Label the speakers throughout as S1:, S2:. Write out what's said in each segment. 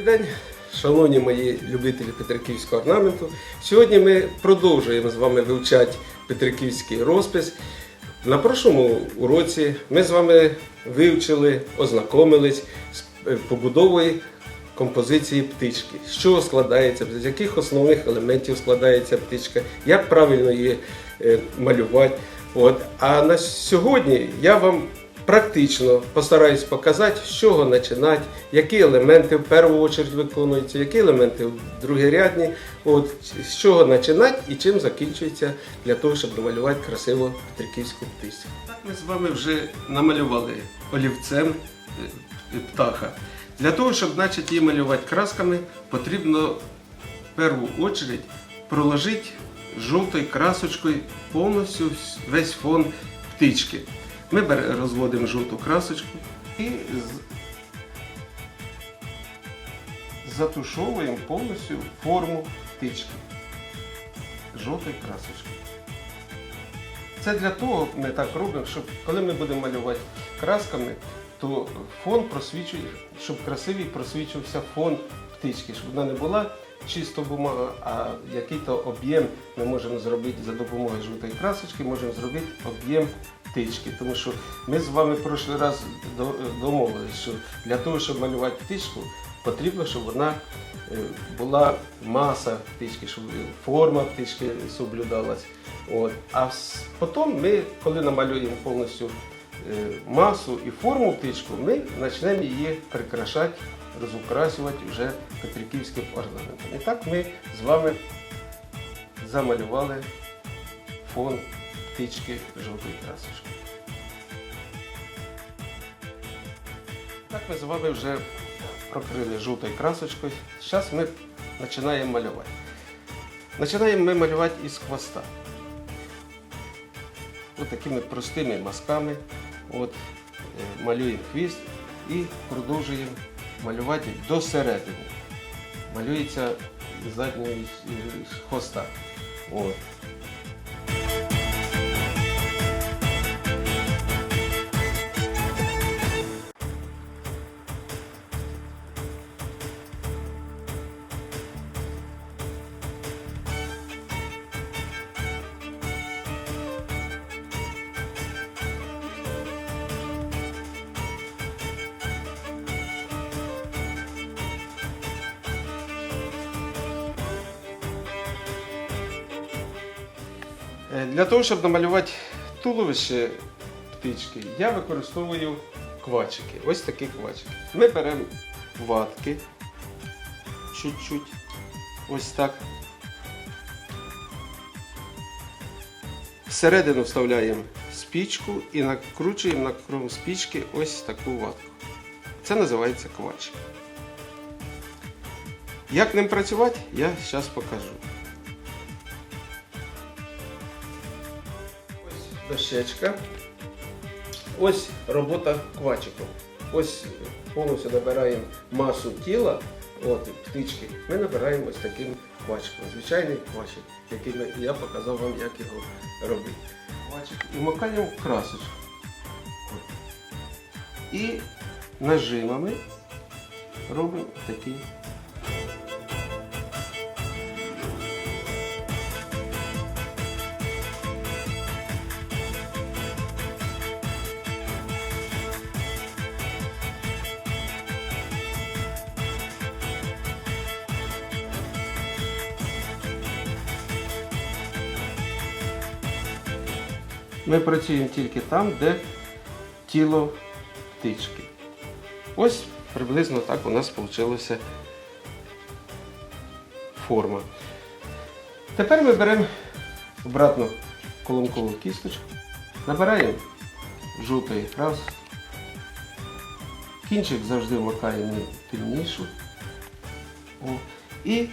S1: Добрий день, шановні мої любителі петриківського орнаменту. Сьогодні ми продовжуємо з вами вивчати петриківський розпис. На прошлому уроці ми з вами вивчили, ознакомились з е, побудовою композиції птички. З чого складається, з яких основних елементів складається птичка, як правильно її е, малювати. От. А на сьогодні я вам практично постараюсь показати, з чого починати, які елементи в першу чергу виконуються, які елементи в другорядні, от, з чого починати і чим закінчується для того, щоб намалювати красиву петриківську птицю. Так ми з вами вже намалювали олівцем е, птаха. Для того, щоб почати її малювати красками, потрібно в першу чергу проложити жовтою красочкою повністю весь фон птички. Ми розводимо жовту красочку і затушовуємо повністю форму птички жовтою красочкою. Це для того ми так робимо, щоб коли ми будемо малювати красками, то фон просвічує, щоб красивий просвічувався фон птички, щоб вона не була чисто бумага, а який-то об'єм ми можемо зробити за допомогою жовтої красочки, можемо зробити об'єм птички. Тому що ми з вами в прошлий раз домовилися, що для того, щоб малювати птичку, потрібно, щоб вона е, була маса птички, щоб форма птички соблюдалась. От. А потім ми, коли намалюємо повністю е, масу і форму птичку, ми почнемо її прикрашати, розукрасувати вже петриківським орнаментом. І так ми з вами замалювали фон птички жовтої красочки. Так ми з вами вже прокрили жовтою красочкою. Зараз ми починаємо малювати. Починаємо ми малювати із хвоста. Ось такими простими мазками. От, е, малюємо хвіст і продовжуємо малювати до середини. Малюється з заднього е, хвоста. От. Для того, щоб намалювати туловище птички, я використовую квачики. Ось такі квачики. Ми беремо ватки чуть-чуть. Ось так. Всередину вставляємо спічку і накручуємо на кров спічки ось таку ватку. Це називається квачик. Як ним працювати, я зараз покажу. Дощечка. Ось робота квачиком. Ось повністю набираємо масу тіла от, птички. Ми набираємо ось таким квачиком. Звичайний квачик, який я показав вам, як його робити. Квачик і макаємо красочку. І нажимами робимо такий Ми працюємо тільки там, де тіло птички. Ось приблизно так у нас вийшла форма. Тепер ми беремо обратно колонкову кісточку, набираємо жовтої краски. Кінчик завжди вмикаємо. О, І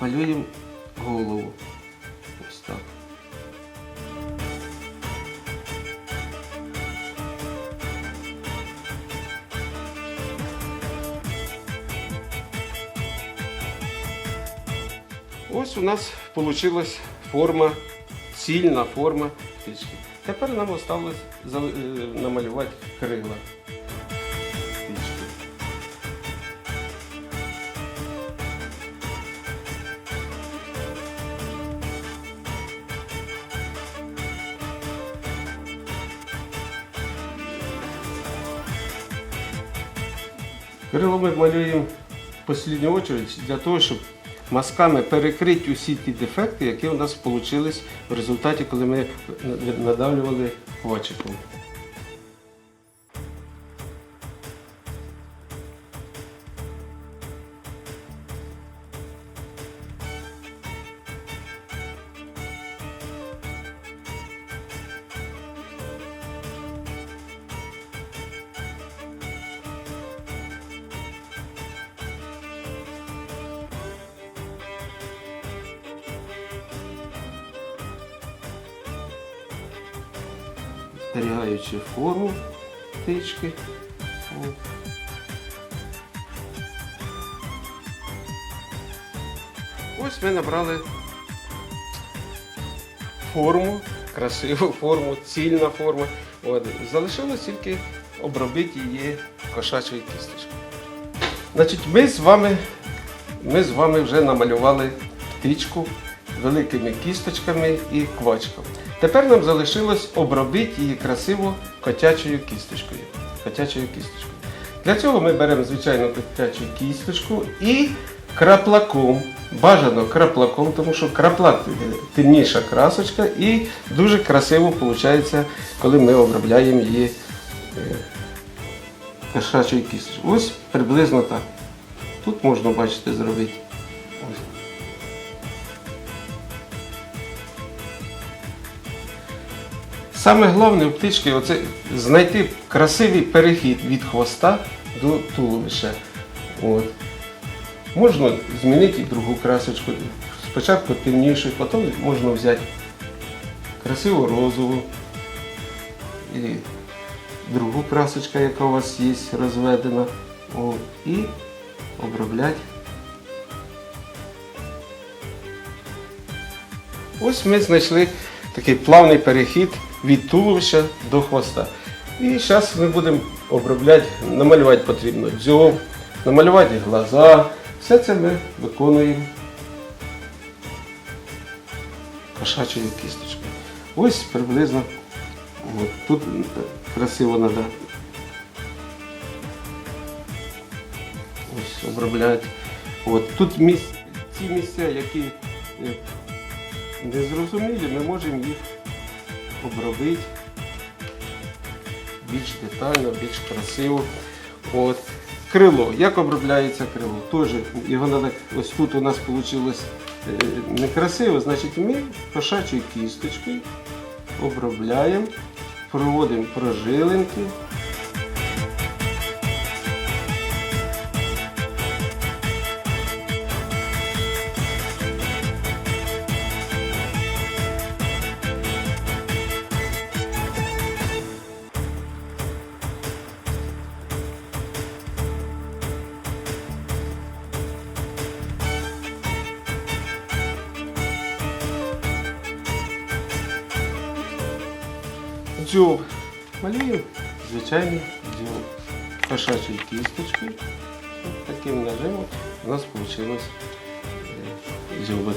S1: малюємо голову. Ось так. Вот у нас получилась форма, сильная форма птички. Теперь нам залишилось намалювати крила. Крыло мы малюем в последнюю очередь для того, чтобы мазками перекрити усі ті дефекти, які у нас вийшли в результаті, коли ми надавлювали квачиком. Зберігаючи форму птички. Ось ми набрали форму, красиву форму, цільна форма. От. Залишилось тільки обробити її кошачою кісточкою. Значить, ми з вами, ми з вами вже намалювали птичку великими кісточками і квачком. Тепер нам залишилось обробити її красиво котячою кісточкою. Котячою кісточкою. Для цього ми беремо звичайну котячу кісточку і краплаком. Бажано краплаком, тому що краплак е, темніша красочка і дуже красиво виходить, коли ми обробляємо її е, кошачою кісточкою. Ось приблизно так. Тут можна бачите зробити. Саме головне у птички це знайти красивий перехід від хвоста до туловища. От. Можна змінити другу красочку. Спочатку темнішу, потім можна взяти красиву розову і другу красочку, яка у вас є, розведена. О, і обробляти. Ось ми знайшли такий плавний перехід від туловища до хвоста. І зараз ми будемо обробляти, намалювати потрібно дзьоб, намалювати глаза. Все це ми виконуємо кошачою кісточкою. Ось приблизно от, тут красиво треба ось обробляти. От, тут місць, ці місця, які е, незрозумілі, ми можемо їх обробити більш детально, більш красиво. От. Крило. Як обробляється крило? Тоже, так ось тут у нас вийшло некрасиво, значить ми кошачою кісточкою обробляємо, проводимо прожилинки. Дзьоб. Малюємо звичайний дзьоб. Кошачою кісточкою. От таким нажимом у нас вийшло дзьоби.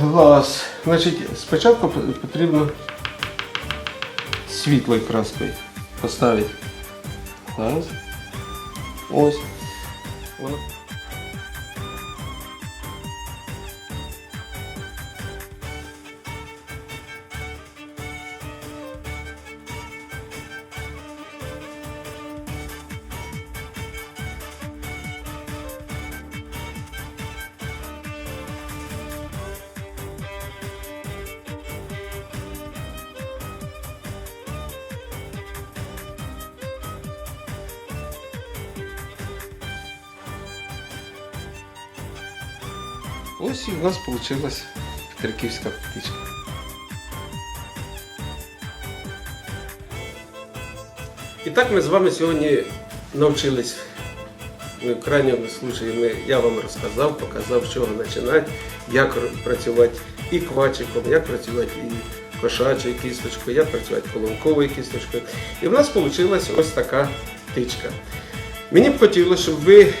S1: Глаз. Значить, спочатку п- потрібно світлою краскою поставити глаз. Ось. Воно. Ось і в нас вийшла петриківська птичка. І так ми з вами сьогодні навчились. В крайньому случаї я вам розказав, показав, з чого починати, як працювати і квачиком, як працювати і кошачою кісточкою, як працювати колонковою кісточкою. І в нас вийшла ось така птичка. Мені б хотілося, щоб ви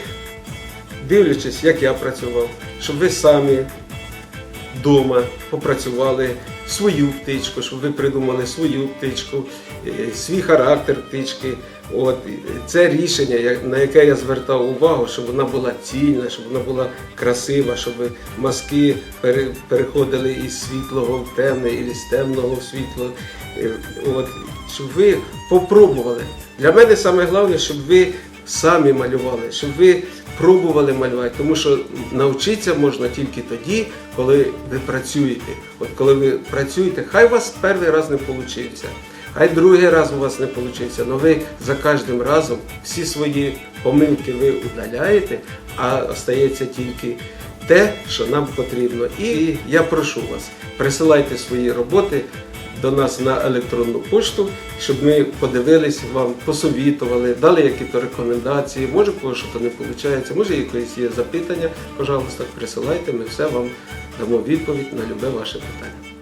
S1: дивлячись, як я працював, щоб ви самі вдома попрацювали свою птичку, щоб ви придумали свою птичку, е, свій характер птички. От це рішення, на яке я звертав увагу, щоб вона була цільна, щоб вона була красива, щоб пере- переходили із світлого в темне, і з темного в світло. Е, От, щоб ви попробували. Для мене саме головне, щоб ви самі малювали, щоб ви пробували малювати, тому що навчитися можна тільки тоді, коли ви працюєте. От коли ви працюєте, хай у вас перший раз не вийде. Хай другий раз у вас не вийде, але ви за кожним разом всі свої помилки ви удаляєте, а остається тільки те, що нам потрібно. І я прошу вас, присилайте свої роботи до нас на електронну пошту, щоб ми подивились вам, посовітували, дали якісь рекомендації. Може, кого когось щось не виходить, може, якісь є запитання. Пожалуйста, присилайте, ми все вам дамо відповідь на любе ваше питання.